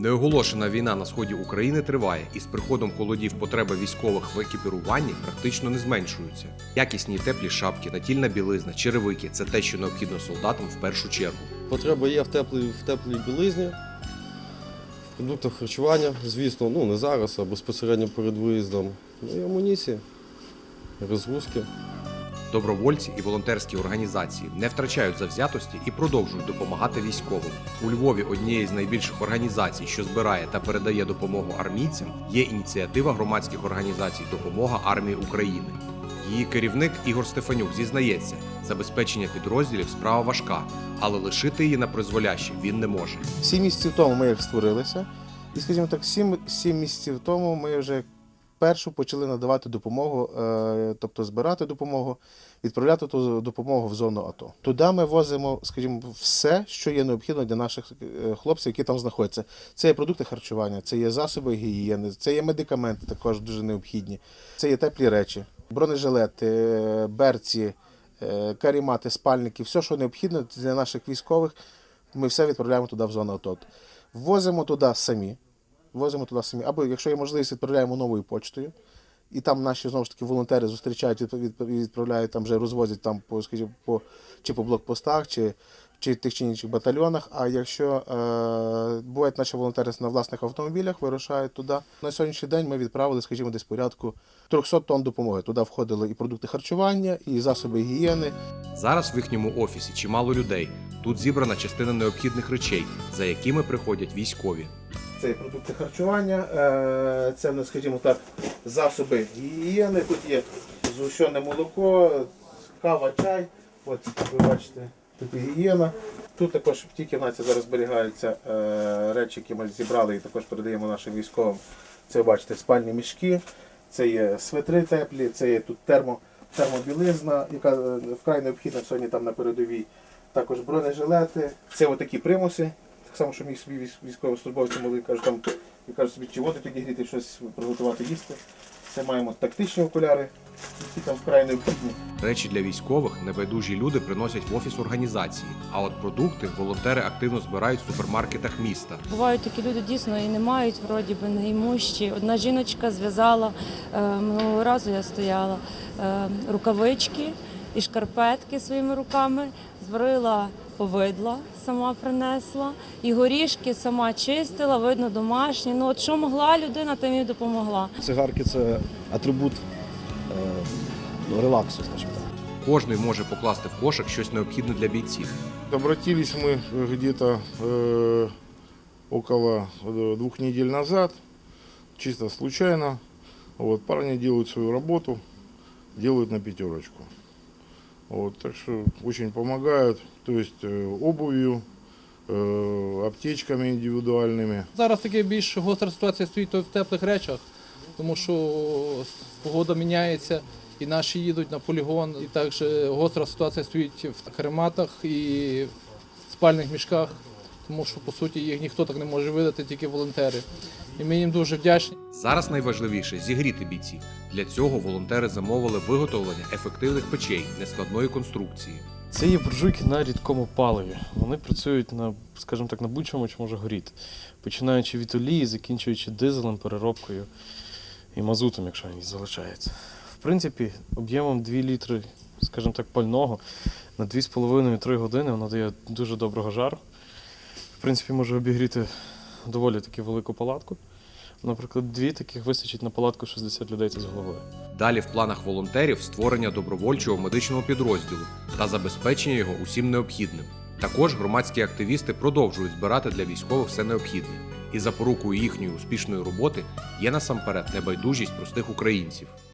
Неоголошена війна на сході України триває, і з приходом холодів потреба військових в екіпіруванні практично не зменшуються. Якісні теплі шапки, натільна білизна, черевики це те, що необхідно солдатам в першу чергу. Потреба є в теплій, в теплій білизні, в продуктах харчування, звісно, ну не зараз, а безпосередньо перед виїздом. Ну і амуніції, розгрузки. Добровольці і волонтерські організації не втрачають завзятості і продовжують допомагати військовим. У Львові однією з найбільших організацій, що збирає та передає допомогу армійцям, є ініціатива громадських організацій Допомога армії України. Її керівник Ігор Стефанюк зізнається, забезпечення підрозділів справа важка, але лишити її на призволяще він не може. Сім місяців тому ми як створилися, і, скажімо так, сім, сім місяців тому ми вже першу почали надавати допомогу, е, тобто збирати допомогу, відправляти ту допомогу в зону АТО. Туди ми возимо, скажімо, все, що є необхідно для наших е, хлопців, які там знаходяться. Це є продукти харчування, це є засоби гігієни, це є медикаменти, також дуже необхідні. Це є теплі речі, бронежилети, е, берці, карімати, спальники, все, що необхідно для наших військових. Ми все відправляємо туди в зону АТО. Ввозимо туди самі. Возимо туди самі. Або якщо є можливість, відправляємо новою почтою. І там наші знову ж таки волонтери зустрічають, відп- відп- відправляють там вже розвозять там по, скажімо, по чи по блокпостах, чи, чи тих чи інших батальйонах. А якщо е, бувають наші волонтери на власних автомобілях, вирушають туди. На сьогоднішній день ми відправили, скажімо, десь порядку 300 тонн допомоги. Туди входили і продукти харчування, і засоби гігієни, Зараз в їхньому офісі чимало людей. Тут зібрана частина необхідних речей, за якими приходять військові. Це є продукти харчування, е, це, ну, скажімо так, засоби гігієни. Тут є згущене молоко, кава, чай. От ви бачите, тут гігієна. Тут також в тій кімнаті зараз зберігаються е, речі, які ми зібрали і також передаємо нашим військовим. Це бачите спальні мішки, це є светри теплі, це є тут термо, термобілизна, яка е, вкрай необхідна сьогодні там на передовій. Також бронежилети, це отакі примуси. Так само, що міг собі військ- військовослужбовці могли кажуть, там і кажуть собі, чи воду підігріти, щось приготувати їсти. Це маємо тактичні окуляри, які там вкрай необхідні. Речі для військових небайдужі люди приносять в офіс організації, а от продукти волонтери активно збирають в супермаркетах міста. Бувають такі люди дійсно і не мають вроді би неімущі. Одна жіночка зв'язала е, минулого разу. Я стояла е, рукавички і шкарпетки своїми руками, зварила повидла, сама принесла, і горішки сама чистила, видно, домашні. Ну от що могла людина, тим і допомогла. Цигарки це атрибут е, ну, релаксу, скажімо так. Кожний може покласти в кошик щось необхідне для бійців. Обратились мы где-то э, около э, двух недель назад, чисто случайно. Вот, парни делают свою работу, делают на пятерочку. Вот, так что очень помогают, то есть э, обувью, э, аптечками индивидуальными. Зараз таке більш гостра ситуація стоїть в теплих речах, тому що погода міняється, і наші їдуть на полігон, і також гостра ситуація стоїть в карематах і в спальних мішках, тому що по суті їх ніхто так не може видати, тільки волонтери. І ми їм дуже вдячні. Зараз найважливіше зігріти бійців. Для цього волонтери замовили виготовлення ефективних печей нескладної конструкції. Це є буржуйки на рідкому паливі. Вони працюють на, скажімо так, на будь-чому, що може горіти. Починаючи від олії, закінчуючи дизелем, переробкою і мазутом, якщо він залишається. В принципі, об'ємом 2 літри, скажімо так, пального на 2,5-3 години воно дає дуже доброго жару. В принципі, може обігріти доволі таки велику палатку. Наприклад, дві таких вистачить на палатку 60 людей це з головою. Далі в планах волонтерів створення добровольчого медичного підрозділу та забезпечення його усім необхідним. Також громадські активісти продовжують збирати для військових все необхідне, і запорукою їхньої успішної роботи є насамперед небайдужість простих українців.